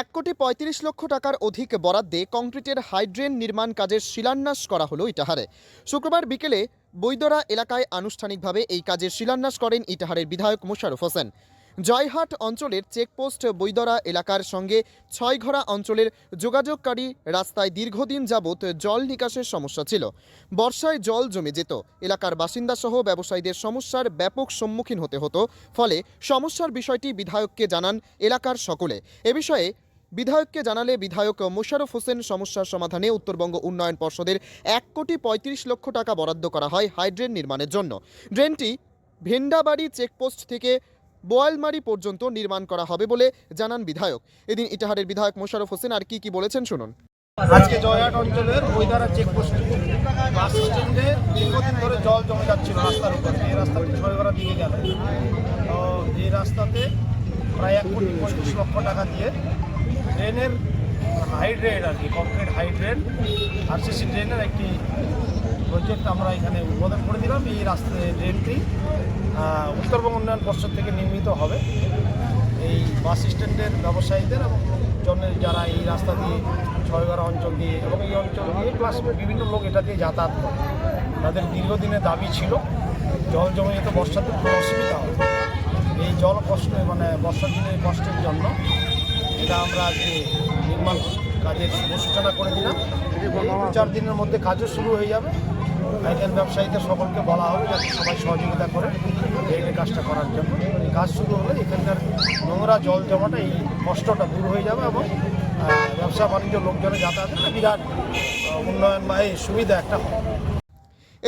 এক কোটি পঁয়ত্রিশ লক্ষ টাকার অধিক বরাদ্দে কংক্রিটের হাইড্রেন নির্মাণ কাজের শিলান্যাস করা হলো ইটাহারে। শুক্রবার বিকেলে বৈদরা এলাকায় আনুষ্ঠানিকভাবে এই কাজের শিলান্যাস করেন ইটাহারের বিধায়ক মোশারফ হোসেন। জয়হাট অঞ্চলের চেকপোস্ট বৈদরা এলাকার সঙ্গে ছয়ঘরা অঞ্চলের যোগাযোগকারী রাস্তায় দীর্ঘদিন যাবৎ জল নিকাশের সমস্যা ছিল। বর্ষায় জল জমে যেত। এলাকার বাসিন্দাসহ ব্যবসায়ীদের সমস্যার ব্যাপক সম্মুখীন হতে হতো। ফলে সমস্যার বিষয়টি বিধায়ককে জানান এলাকার সকলে। এ বিষয়ে বিধায়ককে জানালে বিধায়ক মোশারফ হোসেন সমস্যার সমাধানে উত্তরবঙ্গ উন্নয়ন পর্ষদের এক কোটি পঁয়ত্রিশ লক্ষ টাকা বরাদ্দ করা হয় হাইড্রেন নির্মাণের জন্য। ড্রেনটি ভেন্ডাবাড়ি চেকপোস্ট থেকে বোয়ালমারি পর্যন্ত নির্মাণ করা হবে বলে জানান বিধায়ক। এদিন ইটাহারের বিধায়ক মোশারফ হোসেন আর কি কি বলেছেন শুনুন। আজকে জয়হাট অঞ্চলের বৈদারা চেকপোস্ট বাস স্ট্যান্ডে দীর্ঘদিন ধরে জল জমে যাচ্ছিল রাস্তার উপর এই রাস্তাটি ছয়গড়া দিকে গেল। এই রাস্তাতে প্রায় এক কোটি পঁয়ত্রিশ লক্ষ টাকা দিয়ে ড্রেনের হাইড্রেন আর কি কংক্রিট হাইড্রেন আরসিসি ড্রেনের একটি প্রজেক্ট আমরা এখানে উদ্বোধন করে দিলাম এই রাস্তা ড্রেনটি উত্তরবঙ্গ উন্নয়ন পর্ষদ থেকে নির্মিত হবে। এই বাস স্ট্যান্ডের ব্যবসায়ীদের এবং জনের যারা এই রাস্তা দিয়ে ছয়গড়া অঞ্চল দিয়ে এবং এই অঞ্চল দিয়ে প্লাস বিভিন্ন লোক এটা দিয়ে যাতায়াত করে। তাদের দীর্ঘদিনের দাবি ছিল, জল জমে যেত বর্ষাতে অসুবিধা হয় এই জল কষ্ট মানে বর্ষার দিনের কষ্টের জন্য এটা আমরা আজকে নির্মাণ কাজের সূচনা করে দিলাম। দু চার দিনের মধ্যে কাজও শুরু হয়ে যাবে। আইটেল ব্যবসায়ীদের সকলকে বলা হবে যাতে সবাই সহযোগিতা করে এই কাজটা করার জন্য। কাজ শুরু হলে এখানকার নোংরা জল জমাটা, এই কষ্টটা দূর হয়ে যাবে এবং ব্যবসা বাণিজ্য লোকজনের যাতায়াতের বিরাট উন্নয়ন বা এই সুবিধা একটা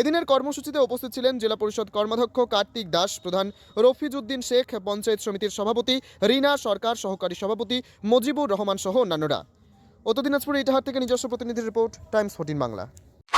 এদিনের কর্মসূচিতে উপস্থিত ছিলেন জেলা পরিষদ কর্মাধ্যক্ষ কার্তিক দাস, প্রধান রফিজউদ্দিন শেখ, পঞ্চায়েত সমিতির সভাপতি রিনা সরকার, সহকারী সভাপতি মজিবুর রহমান সহ অন্যান্যরা। উত্তর দিনাজপুর ইটাহার থেকে নিজস্ব প্রতিনিধির report, Times fourteen Bangla.